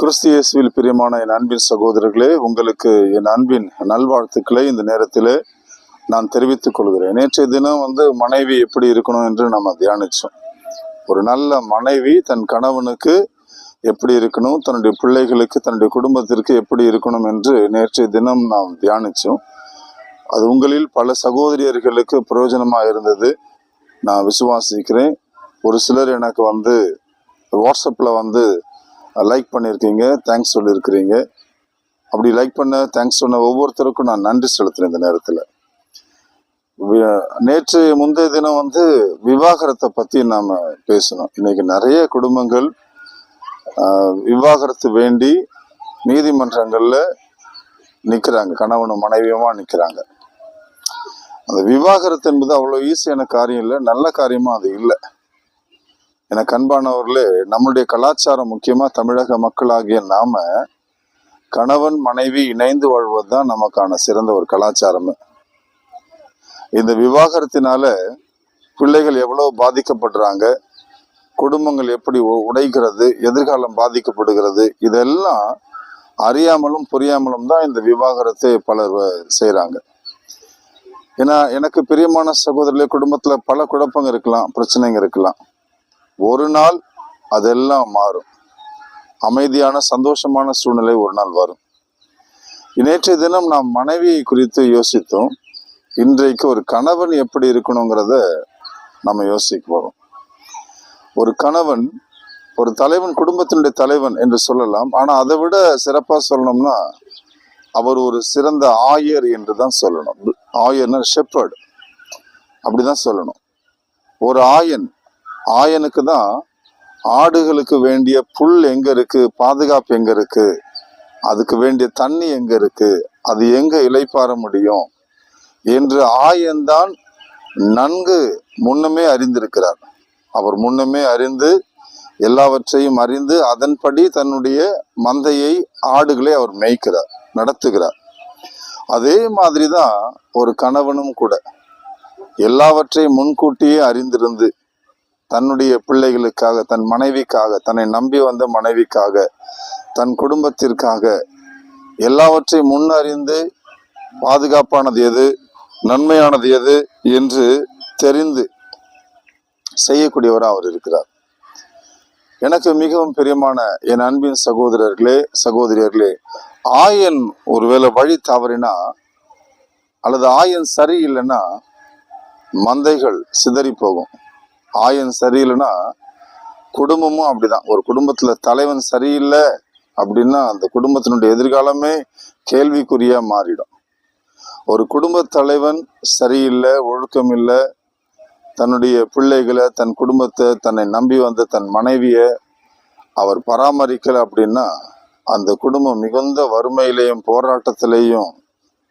கிறிஸ்தியேசுவில் பிரியமான என் அன்பின் சகோதரர்களே உங்களுக்கு என் அன்பின் நல்வாழ்த்துக்களை இந்த நேரத்தில் நான் தெரிவித்துக் கொள்கிறேன். நேற்றைய தினம் வந்து மனைவி எப்படி இருக்கணும் என்று நம்ம தியானிச்சோம். ஒரு நல்ல மனைவி தன் கணவனுக்கு எப்படி இருக்கணும் தன்னுடைய பிள்ளைகளுக்கு தன்னுடைய குடும்பத்திற்கு எப்படி இருக்கணும் என்று நேற்றைய தினம் நாம் தியானிச்சோம். அது உங்களில் பல சகோதரியர்களுக்கு பிரயோஜனமாக இருந்தது. நான் விசுவாசிக்கிறேன். ஒரு சிலர் எனக்கு வந்து வாட்ஸ்அப்பில் வந்து லைக் பண்ணியிருக்கீங்க தேங்க்ஸ் சொல்லியிருக்கிறீங்க. அப்படி லைக் பண்ண தேங்க்ஸ் சொன்ன ஒவ்வொருத்தருக்கும் நான் நன்றி செலுத்துறேன் இந்த நேரத்தில். நேற்று முந்தைய தினம் வந்து விவாகரத்தை பற்றி நாம் பேசணும் இன்னைக்கு நிறைய குடும்பங்கள் விவாகரத்து வேண்டி நீதிமன்றங்களில் நிற்கிறாங்க கணவனும் மனைவியுமா நிற்கிறாங்க அந்த விவாகரத்து என்பது அவ்வளோ ஈஸியான காரியம் இல்லை. நல்ல காரியமாக அது இல்லை. எனக்கு அன்பானவர்களே நம்மளுடைய கலாச்சாரம் முக்கியமா தமிழக மக்களாகிய நாம கணவன் மனைவி இணைந்து வாழ்வதுதான் நமக்கான சிறந்த ஒரு கலாச்சாரமே. இந்த விவாகரத்தினால பிள்ளைகள் எவ்வளவு பாதிக்கப்படுறாங்க குடும்பங்கள் எப்படி உடைக்கிறது உடைகிறது எதிர்காலம் பாதிக்கப்படுகிறது இதெல்லாம் அறியாமலும் புரியாமலும் தான் இந்த விவாகரத்தை பலர் செய்கிறாங்க ஏன்னா எனக்கு பிரியமான சகோதரிலே குடும்பத்தில் பல குழப்பங்கள் இருக்கலாம் பிரச்சனைங்க இருக்கலாம். ஒரு நாள் அதெல்லாம் மாறும். அமைதியான சந்தோஷமான சூழ்நிலை ஒரு நாள் வரும். நேற்றைய தினம் நாம் மனைவியை குறித்து யோசித்தோம். இன்றைக்கு ஒரு கணவன் எப்படி இருக்கணுங்கிறத நம்ம யோசிக்க போகிறோம் ஒரு கணவன் ஒரு தலைவன் குடும்பத்தினுடைய தலைவன் என்று சொல்லலாம். ஆனால் அதை விட சிறப்பாக சொல்லணும்னா அவர் ஒரு சிறந்த ஆயர் என்று தான் சொல்லணும். ஆயர்னா அப்படி அப்படிதான் சொல்லணும். ஒரு ஆயன் ஆயனுக்கு தான் ஆடுகளுக்கு வேண்டிய புல் எங்கே இருக்குது பாதுகாப்பு எங்கே இருக்குது அதுக்கு வேண்டிய தண்ணி எங்கே இருக்குது அது எங்கே இளைப்பாற முடியும் என்று ஆயன்தான் நன்கு முன்னமே அறிந்திருக்கிறார். அவர் முன்னமே அறிந்து எல்லாவற்றையும் அறிந்து அதன்படி தன்னுடைய மந்தையை ஆடுகளை அவர் மேய்க்கிறார் நடத்துகிறார். அதே மாதிரி தான் ஒரு கணவனும் கூட எல்லாவற்றையும் முன்கூட்டியே அறிந்திருந்து தன்னுடைய பிள்ளைகளுக்காக தன் மனைவிக்காக தன்னை நம்பி வந்த மனைவிக்காக தன் குடும்பத்திற்காக எல்லாவற்றையும் முன்னறிந்து பாதுகாப்பானது எது நன்மையானது எது என்று தெரிந்து செய்யக்கூடியவராக அவர் இருக்கிறார். எனக்கு மிகவும் பிரியமான என் அன்பின் சகோதரர்களே சகோதரியர்களே ஆயன் ஒருவேளை வழி தவறினா அல்லது ஆயன் சரியில்லைன்னா மந்தைகள் சிதறி போகும். ஆயன் சரியில்லைன்னா குடும்பமும் அப்படிதான். ஒரு குடும்பத்துல தலைவன் சரியில்லை அப்படின்னா அந்த குடும்பத்தினுடைய எதிர்காலமே கேள்விக்குறியா மாறிடும். ஒரு குடும்ப தலைவன் சரியில்லை ஒழுக்கம் இல்லை தன்னுடைய பிள்ளைகளை தன் குடும்பத்தை தன்னை நம்பி வந்த தன் மனைவியை அவர் பராமரிக்கல அப்படின்னா அந்த குடும்பம் மிகுந்த வறுமையிலையும் போராட்டத்திலையும்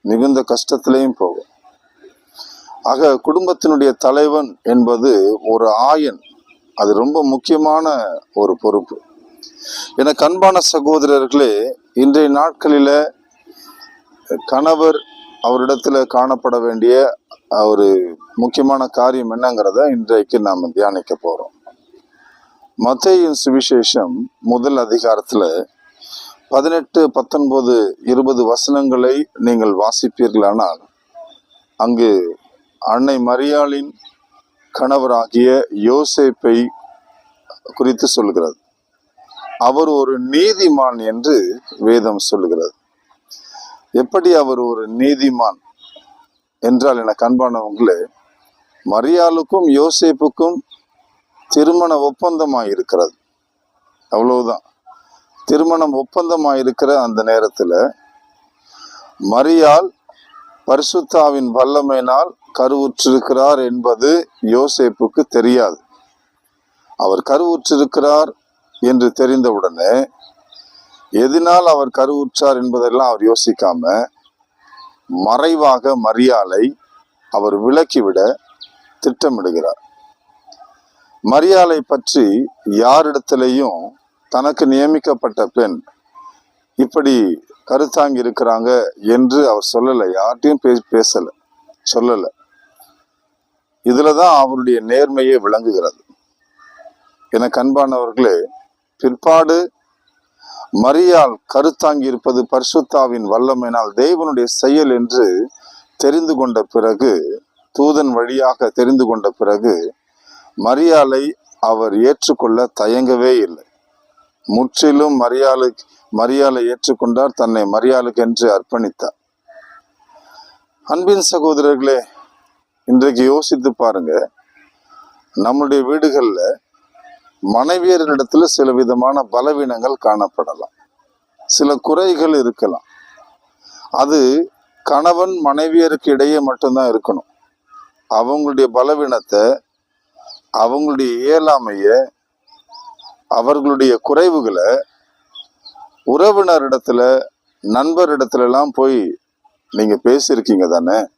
மிகுந்த கஷ்டத்திலையும் போகும். ஆக குடும்பத்தினுடைய தலைவன் என்பது ஒரு ஆயன். அது ரொம்ப முக்கியமான ஒரு பொறுப்பு. எனக்கு அன்பான சகோதரர்களே இன்றைய நாட்களில் கணவர் அவரிடத்துல காணப்பட வேண்டிய ஒரு முக்கியமான காரியம் என்னங்கிறத இன்றைக்கு நாம் தியானிக்க போகிறோம் மத்தையின் சுவிசேஷம் முதல் அதிகாரத்தில் பதினெட்டு பத்தொன்பது இருபது வசனங்களை நீங்கள் வாசிப்பீர்களானால் அங்கு அன்னை மரியாளின் கணவராகிய யோசேப்பை குறித்து சொல்கிறது அவர் ஒரு நீதிமான் என்று வேதம் சொல்லுகிறது. எப்படி அவர் ஒரு நீதிமான் என்றால் எனக்கு அன்பானவங்களே மரியாளுக்கும் யோசேப்புக்கும் திருமண ஒப்பந்தமாக இருக்கிறது அவ்வளவுதான். திருமணம் ஒப்பந்தமாக இருக்கிற அந்த நேரத்தில் மரியாள் பரிசுத்தாவின் வல்லமையினால் கருவுற்றிருக்கிறார் என்பது யோசேப்புக்கு தெரியாது. அவர் கருவுற்றிருக்கிறார் என்று தெரிந்தவுடனே எதனால் அவர் கருவுற்றார் என்பதெல்லாம் அவர் யோசிக்காம மறைவாக மரியாளை அவர் விலக்கிவிட திட்டமிடுகிறார். மரியாலை பற்றி யாரிடத்திலையும் தனக்கு நியமிக்கப்பட்ட பெண் இப்படி கருத்தாங்கி இருக்கிறாங்க என்று அவர் சொல்லலை யார்கிட்டையும் பே பேசல சொல்லலை. இதுலதான் அவருடைய நேர்மையே விளங்குகிறது. என கண்பானவர்களே பிற்பாடு மரியால் கருத்தாங்கி இருப்பது பரிசுத்தாவின் வல்லமையினால் தேவனுடைய செயல் என்று தெரிந்து கொண்ட பிறகு தூதன் வழியாக தெரிந்து கொண்ட பிறகு மரியாலை அவர் ஏற்றுக்கொள்ள தயங்கவே இல்லை. முற்றிலும் மரியாளு மரியாளை ஏற்றுக்கொண்டார் தன்னை மரியாளுக்கு என்று அர்ப்பணித்தார். அன்பின் சகோதரர்களே இன்றைக்கு யோசித்து பாருங்க. நம்முடைய வீடுகளில் மனைவியரிடத்துல சில விதமான பலவீனங்கள் காணப்படலாம். சில குறைகள் இருக்கலாம். அது கணவன் மனைவியருக்கு இடையே மட்டும்தான் இருக்கணும். அவங்களுடைய பலவீனத்தை அவங்களுடைய இயலாமைய அவர்களுடைய குறைவுகளை உறவினரிடத்துல நண்பரிடத்துலலாம் போய் நீங்கள் பேசியிருக்கீங்க தானே?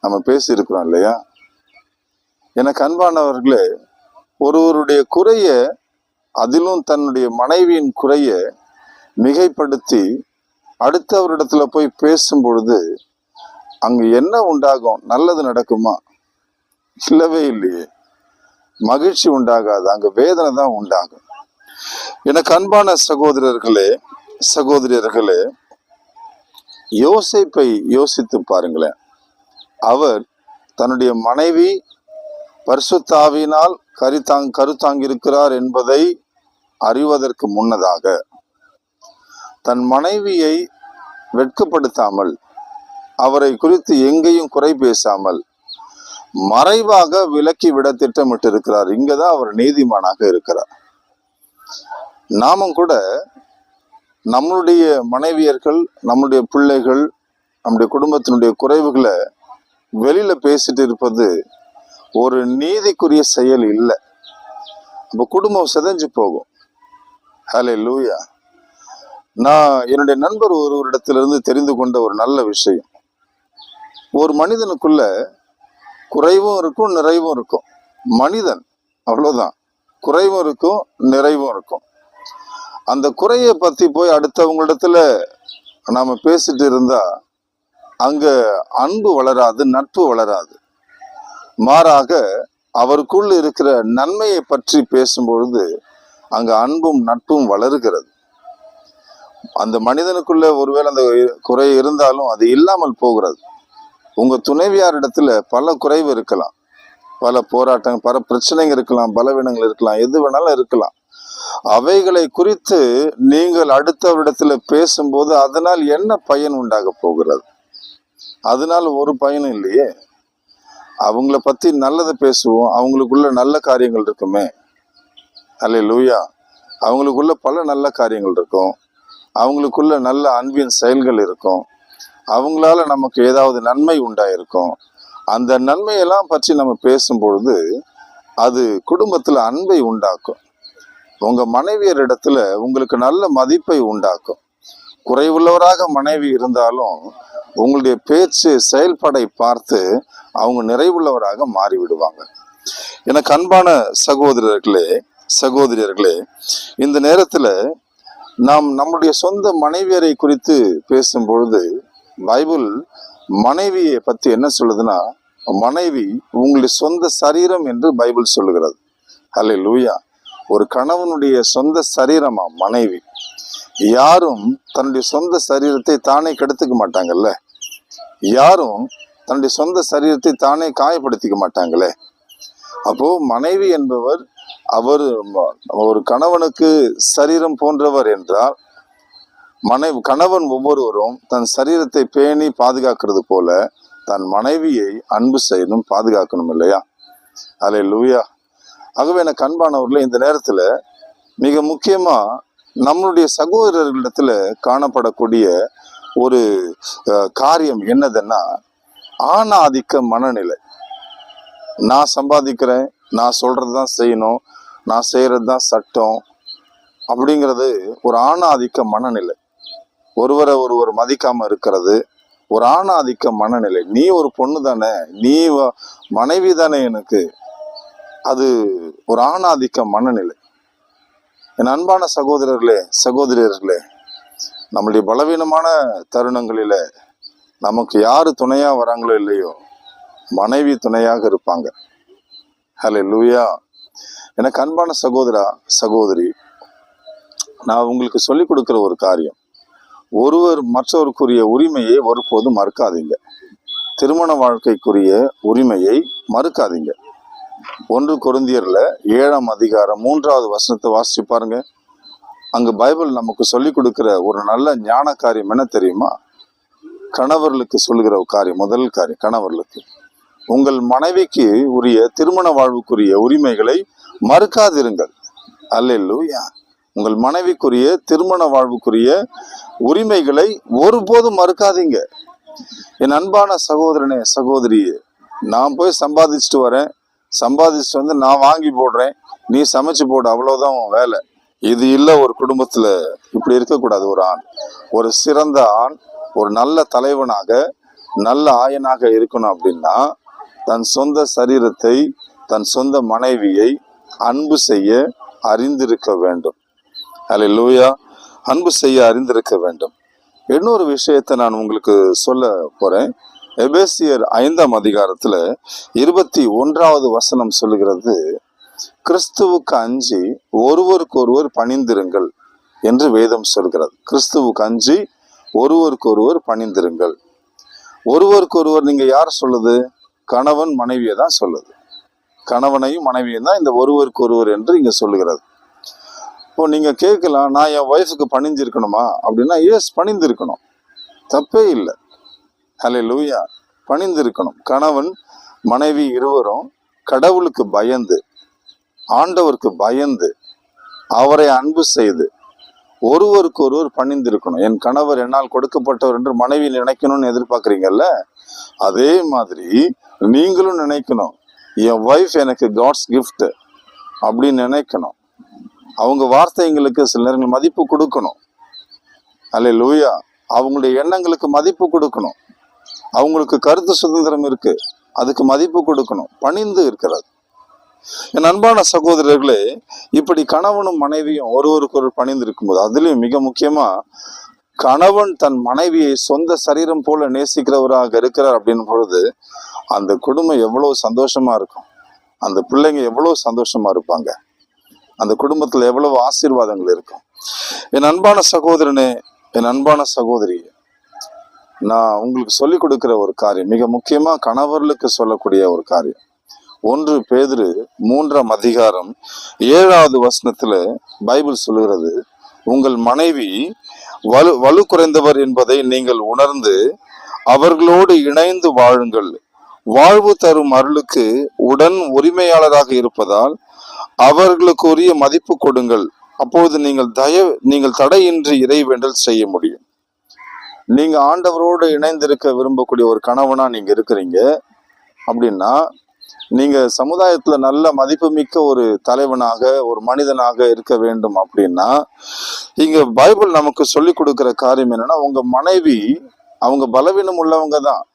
நம்ம பேசியிருக்கிறோம் இல்லையா? எனக்கு அன்பானவர்களே ஒருவருடைய குறைய அதிலும் தன்னுடைய மனைவியின் குறைய மிகைப்படுத்தி அடுத்தவரிடத்துல போய் பேசும் பொழுது அங்கு என்ன உண்டாகும்? நல்லது நடக்குமா? இல்லவே இல்லையே. மகிழ்ச்சி உண்டாகாது. அங்கு வேதனை தான் உண்டாகும். எனக்கு அன்பான சகோதரர்களே சகோதரியர்களே யோசிப்பை யோசித்து பாருங்களேன். அவர் தன்னுடைய மனைவி பரிசுத்தாவினால் கருத்தாங் கருத்தாங்கிருக்கிறார் என்பதை அறிவதற்கு முன்னதாக தன் மனைவியை வெட்கப்படுத்தாமல் அவரை குறித்து எங்கேயும் குறை பேசாமல் மறைவாக விலக்கி விட திட்டமிட்டிருக்கிறார். இங்கதான் அவர் நீதிமானாக இருக்கிறார். நாமும் கூட நம்மளுடைய மனைவியர்கள் நம்முடைய பிள்ளைகள் நம்முடைய குடும்பத்தினுடைய குறைவுகளை வெளியில பேசிட்டு இருப்பது ஒரு நீதிக்குரிய செயல் இல்லை. நம்ம குடும்பம் செதஞ்சு போகும். ஹலே லூயா நான் என்னுடைய நண்பர் ஒருவரிடத்திலிருந்து தெரிந்து கொண்ட ஒரு நல்ல விஷயம். ஒரு மனிதனுக்குள்ள குறைவும் இருக்கும் நிறைவும் இருக்கும். மனிதன் அவ்வளோதான் குறைவும் இருக்கும் நிறைவும் இருக்கும். அந்த குறையை பற்றி போய் அடுத்தவங்களிடத்துல நாம் பேசிட்டு இருந்தால் அங்கு அன்பு வளராது நட்பு வளராது. மாறாக அவருக்குள் இருக்கிற நன்மையை பற்றி பேசும்பொழுது அங்கு அன்பும் நட்பும் வளருகிறது. அந்த மனிதனுக்குள்ள ஒருவேளை அந்த குறை இருந்தாலும் அது இல்லாமல் போகிறது. உங்க துணைவியாரிடத்துல பல குறைவு இருக்கலாம். பல போராட்டங்கள் பல பிரச்சனைகள் இருக்கலாம் பலவீனங்கள் இருக்கலாம் எது வேணாலும் இருக்கலாம். அவைகளை குறித்து நீங்கள் அடுத்தவரிடத்துல பேசும்போது அதனால் என்ன பயன் உண்டாக போகிறது? அதனால ஒரு பயனும் இல்லையே. அவங்கள பத்தி நல்லதை பேசுவோம். அவங்களுக்குள்ள நல்ல காரியங்கள் இருக்குமே. அல்ல லூயா அவங்களுக்குள்ள பல நல்ல காரியங்கள் இருக்கும். அவங்களுக்குள்ள நல்ல அன்பின் செயல்கள் இருக்கும். அவங்களால நமக்கு ஏதாவது நன்மை உண்டாயிருக்கும். அந்த நன்மையெல்லாம் பற்றி நம்ம பேசும்பொழுது அது குடும்பத்தில் அன்பை உண்டாக்கும். உங்கள் மனைவியர் இடத்துல உங்களுக்கு நல்ல மதிப்பை உண்டாக்கும். குறைவுள்ளவராக மனைவி இருந்தாலும் உங்களுடைய பேச்சு செயல்பாடை பார்த்து அவங்க நிறைவுள்ளவராக மாறிவிடுவாங்க. எனக்கு அன்பான சகோதரர்களே சகோதரியர்களே இந்த நேரத்தில் நாம் நம்முடைய சொந்த மனைவியரை குறித்து பேசும் பொழுது பைபிள் மனைவியை பற்றி என்ன சொல்லுதுன்னா மனைவி உங்களுடைய சொந்த சரீரம் என்று பைபிள் சொல்லுகிறது. அல்ல லூயா ஒரு கணவனுடைய சொந்த சரீரமா மனைவி? யாரும் தன்னுடைய சொந்த சரீரத்தை தானே கெடுத்துக்க மாட்டாங்கல்ல? யாரும் தன்னுடைய சொந்த சரீரத்தை தானே காயப்படுத்திக்க மாட்டாங்களே? அப்போ மனைவி என்பவர் அவர் ஒரு கணவனுக்கு சரீரம் போன்றவர் என்றால் மனைவி கணவன் ஒவ்வொருவரும் தன் சரீரத்தை பேணி பாதுகாக்கிறது போல தன் மனைவியை அன்பு செய்யணும் பாதுகாக்கணும் இல்லையா? அலே லூயா ஆகவே எனக்கு அன்பானவர்களே இந்த நேரத்தில் மிக முக்கியமாக நம்மளுடைய சகோதரர்களிடத்தில் காணப்படக்கூடிய ஒரு காரியம் என்னதுன்னா ஆணாதிக்க மனநிலை. நான் சம்பாதிக்கிறேன் நான் சொல்றது தான் செய்யணும் நான் செய்யறது தான் சட்டம் அப்படிங்கிறது ஒரு ஆணாதிக்க மனநிலை. ஒருவரை ஒருவர் மதிக்காம இருக்கிறது ஒரு ஆணாதிக்க மனநிலை. நீ ஒரு பொண்ணு தானே நீ மனைவி தானே எனக்கு. அது ஒரு ஆணாதிக்க மனநிலை. என் அன்பான சகோதரர்களே சகோதரர்களே நம்முடைய பலவீனமான தருணங்களில் நமக்கு யார் துணையாக வராங்களோ இல்லையோ மனைவி துணையாக இருப்பாங்க. ஹலே லூயா எனக்கு அன்பான சகோதரா சகோதரி நான் உங்களுக்கு சொல்லிக் கொடுக்குற ஒரு காரியம். ஒருவர் மற்றவருக்குரிய உரிமையை ஒருபோதும் மறுக்காதீங்க. திருமண வாழ்க்கைக்குரிய உரிமையை மறுக்காதீங்க. ஒன்று குருந்தியரில் ஏழாம் அதிகாரம் மூன்றாவது வசனத்தை வாசிச்சு பாருங்கள் அங்கு பைபிள் நமக்கு சொல்லிக் கொடுக்கிற ஒரு நல்ல ஞான காரியம் என்ன தெரியுமா? கணவர்களுக்கு சொல்லுகிற ஒரு காரியம் முதல் காரியம் கணவர்களுக்கு. உங்கள் மனைவிக்கு உரிய திருமண வாழ்வுக்குரிய உரிமைகளை மறுக்காதிருங்கள். அல்லேலூயா. உங்கள் மனைவிக்குரிய திருமண வாழ்வுக்குரிய உரிமைகளை ஒருபோதும் மறுக்காதீங்க. என் அன்பான சகோதரனே சகோதரியே நான் போய் சம்பாதிச்சுட்டு வரேன். சம்பாதிச்சுட்டு வந்து நான் வாங்கி போடுறேன். நீ சமைச்சு போடு அவ்வளோதான் உன் வேலை. இது இல்ல ஒரு குடும்பத்துல இப்படி இருக்கக்கூடாது. ஒரு ஆண் ஒரு சிறந்த ஆண் ஒரு நல்ல தலைவனாக நல்ல ஆயனாக இருக்கணும் அப்படின்னா தன் சொந்த சரீரத்தை தன் சொந்த மனைவியை அன்பு செய்ய அறிந்திருக்க வேண்டும். அல்ல லூயா அன்பு செய்ய அறிந்திருக்க வேண்டும். இன்னொரு விஷயத்தை நான் உங்களுக்கு சொல்ல போறேன். எபேசியர் ஐந்தாம் அதிகாரத்துல இருபத்தி ஒன்றாவது வசனம் சொல்லுகிறது கிறிஸ்துவுக்கு அஞ்சி ஒருவருக்கொருவர் பணிந்திருங்கள் என்று வேதம் சொல்கிறது. கிறிஸ்துவுக்கு அஞ்சி ஒருவருக்கொருவர் பணிந்திருங்கள். ஒருவருக்கொருவர் நீங்கள் நீங்க யார் சொல்லுது? கணவன் மனைவியை தான் சொல்லுது. கணவனையும் மனைவியும் தான் இந்த ஒருவருக்கு ஒருவர் என்று இங்க சொல்லுகிறது. இப்போ நீங்க கேட்கலாம் நான் என் ஒய்ஃபுக்கு பணிஞ்சிருக்கணுமா? அப்படின்னா எஸ் பணிந்திருக்கணும். தப்பே இல்லை. ஹலே லூயா பணிந்திருக்கணும். கணவன் மனைவி இருவரும் கடவுளுக்கு பயந்து ஆண்டவருக்கு பயந்து அவரை அன்பு செய்து ஒருவருக்கு ஒருவர் பணிந்திருக்கணும். என் கணவர் என்னால் கொடுக்கப்பட்டவர் என்று மனைவி நினைக்கணும்னு எதிர்பார்க்குறீங்கல்ல? அதே மாதிரி நீங்களும் நினைக்கணும். என் ஒய்ஃப் எனக்கு காட்ஸ் கிஃப்ட் அப்படின்னு நினைக்கணும். அவங்க வார்த்தைங்களுக்கு சில நேரங்கள் மதிப்பு கொடுக்கணும். அல்ல லூயா அவங்களுடைய எண்ணங்களுக்கு மதிப்பு கொடுக்கணும். அவங்களுக்கு கருத்து சுதந்திரம் இருக்கு. அதுக்கு மதிப்பு கொடுக்கணும். பணிந்து இருக்கிறது. என் அன்பான சகோதரர்களே இப்படி கணவனும் மனைவியும் ஒருவருக்கு ஒரு பணிந்து போது அதுலயும் மிக முக்கியமா கணவன் தன் மனைவியை சொந்த சரீரம் போல நேசிக்கிறவராக இருக்கிறார் அப்படின் பொழுது அந்த குடும்பம் எவ்வளவு சந்தோஷமா இருக்கும். அந்த பிள்ளைங்க எவ்வளவு சந்தோஷமா இருப்பாங்க. அந்த குடும்பத்துல எவ்வளவு ஆசீர்வாதங்கள் இருக்கும். என் அன்பான சகோதரனே என் அன்பான சகோதரி நான் உங்களுக்கு சொல்லிக் கொடுக்கிற ஒரு காரியம் மிக முக்கியமா கணவர்களுக்கு சொல்லக்கூடிய ஒரு காரியம். ஒன்று பேதுரு மூன்றாம் அதிகாரம் ஏழாவது வசனத்துல பைபிள் சொல்லுகிறது உங்கள் மனைவி வலு வலு குறைந்தவர் என்பதை நீங்கள் உணர்ந்து அவர்களோடு இணைந்து வாழுங்கள். வாழ்வு தரும் அருளுக்கு உடன் உரிமையாளராக இருப்பதால் அவர்களுக்கு உரிய மதிப்பு கொடுங்கள். அப்பொழுது நீங்கள் தய நீங்கள் தடையின்றி இறைவேண்டல் செய்ய முடியும். நீங்க ஆண்டவரோடு இணைந்திருக்க விரும்பக்கூடிய ஒரு கணவனா நீங்க இருக்கிறீங்க அப்படின்னா நீங்க சமுதாயத்துல நல்ல மதிப்புமிக்க ஒரு தலைவனாக ஒரு மனிதனாக இருக்க வேண்டும் அப்படின்னா இங்க பைபிள் நமக்கு சொல்லி கொடுக்கிற காரியம் என்னன்னா உங்க மனைவி அவங்க பலவீனம் உள்ளவங்க தான்.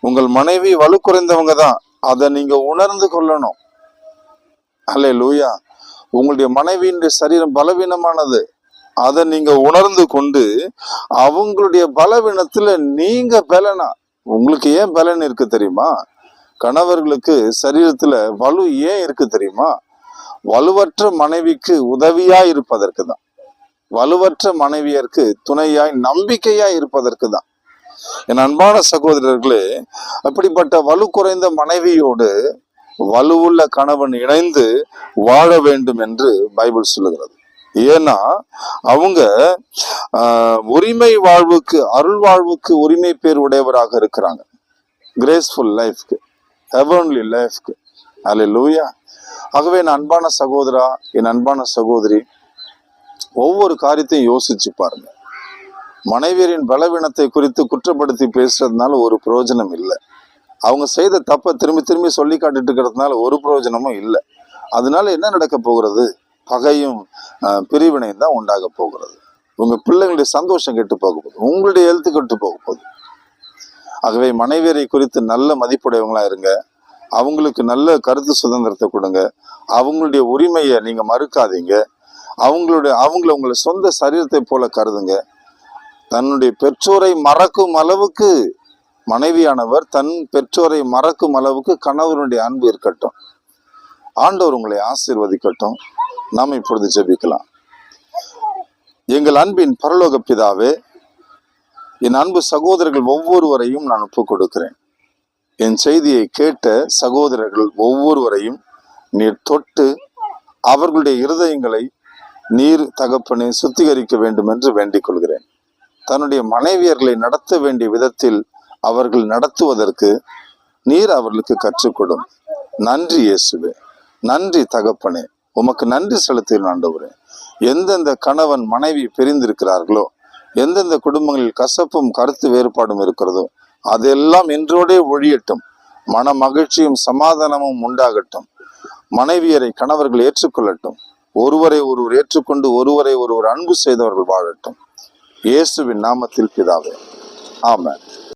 உங்கள் மனைவி வலு குறைந்தவங்க தான். அதை நீங்க உணர்ந்து கொள்ளணும். அல்லே லூயா உங்களுடைய மனைவியினுடைய சரீரம் பலவீனமானது. அதை நீங்க உணர்ந்து கொண்டு அவங்களுடைய பலவீனத்துல நீங்க பலனா. உங்களுக்கு ஏன் பலன் இருக்கு தெரியுமா? கணவர்களுக்கு சரீரத்துல வலு ஏன் இருக்கு தெரியுமா? வலுவற்ற மனைவிக்கு உதவியா இருப்பதற்கு தான். வலுவற்ற மனைவியருக்கு துணையாய் நம்பிக்கையாய் இருப்பதற்கு தான். என் அன்பான சகோதரர்களே அப்படிப்பட்ட வலு குறைந்த மனைவியோடு வலுவுள்ள கணவன் இணைந்து வாழ வேண்டும் என்று பைபிள் சொல்லுகிறது. ஏன்னா அவங்க உரிமை வாழ்வுக்கு அருள் வாழ்வுக்கு உரிமை பேர் உடையவராக இருக்கிறாங்க. கிரேஸ்ஃபுல் லைஃப்க்கு ஹெவன்லி லைஃப்க்கு அல்ல லூயா ஆகவே என் அன்பான சகோதரா என் அன்பான சகோதரி ஒவ்வொரு காரியத்தையும் யோசிச்சு பாருங்க. மனைவியரின் பலவீனத்தை குறித்து குற்றப்படுத்தி பேசுறதுனால ஒரு பிரயோஜனம் இல்லை. அவங்க செய்த தப்பை திரும்பி திரும்பி சொல்லி காட்டிட்டு இருக்கிறதுனால ஒரு பிரயோஜனமும் இல்லை. அதனால என்ன நடக்க போகிறது? பகையும் பிரிவினையும் தான் உண்டாக போகிறது. உங்கள் பிள்ளைங்களுடைய சந்தோஷம் கெட்டு போக போகுது. உங்களுடைய எழுத்து கெட்டு போக போகுது. ஆகவே மனைவியரை குறித்து நல்ல மதிப்புடையவங்களா இருங்க. அவங்களுக்கு நல்ல கருத்து சுதந்திரத்தை கொடுங்க. அவங்களுடைய உரிமையை நீங்க மறுக்காதீங்க. அவங்களுடைய அவங்கள உங்களை சொந்த சரீரத்தை போல கருதுங்க. தன்னுடைய பெற்றோரை மறக்கும் அளவுக்கு மனைவியானவர் தன் பெற்றோரை மறக்கும் அளவுக்கு கணவருடைய அன்பு இருக்கட்டும். ஆண்டவர் உங்களை ஆசீர்வதிக்கட்டும். நாம் இப்பொழுது ஜெபிக்கலாம். எங்கள் அன்பின் பரலோக பிதாவே என் அன்பு சகோதரர்கள் ஒவ்வொருவரையும் நான் ஒப்புக் கொடுக்கிறேன் என் செய்தியை கேட்ட சகோதரர்கள் ஒவ்வொருவரையும் நீர் தொட்டு அவர்களுடைய இருதயங்களை நீர் தகப்பனே சுத்திகரிக்க வேண்டும் என்று வேண்டிக் கொள்கிறேன். தன்னுடைய மனைவியர்களை நடத்த வேண்டிய விதத்தில் அவர்கள் நடத்துவதற்கு நீர் அவர்களுக்கு கற்றுக்கொடும் நன்றி இயேசுவே. நன்றி தகப்பனே. உமக்கு நன்றி செலுத்தி ஆண்டவரே. எந்தெந்த கணவன் மனைவி பிரிந்திருக்கிறார்களோ எந்தெந்த குடும்பங்களில் கசப்பும் கருத்து வேறுபாடும் இருக்கிறதோ அதெல்லாம் இன்றோடே ஒழியட்டும். மன மகிழ்ச்சியும் சமாதானமும் உண்டாகட்டும். மனைவியரை கணவர்கள் ஏற்றுக்கொள்ளட்டும். ஒருவரை ஒருவர் ஏற்றுக்கொண்டு ஒருவரை ஒருவர் அன்பு செய்தவர்கள் வாழட்டும். இயேசுவின் நாமத்தில் பிதாவே. ஆமாம்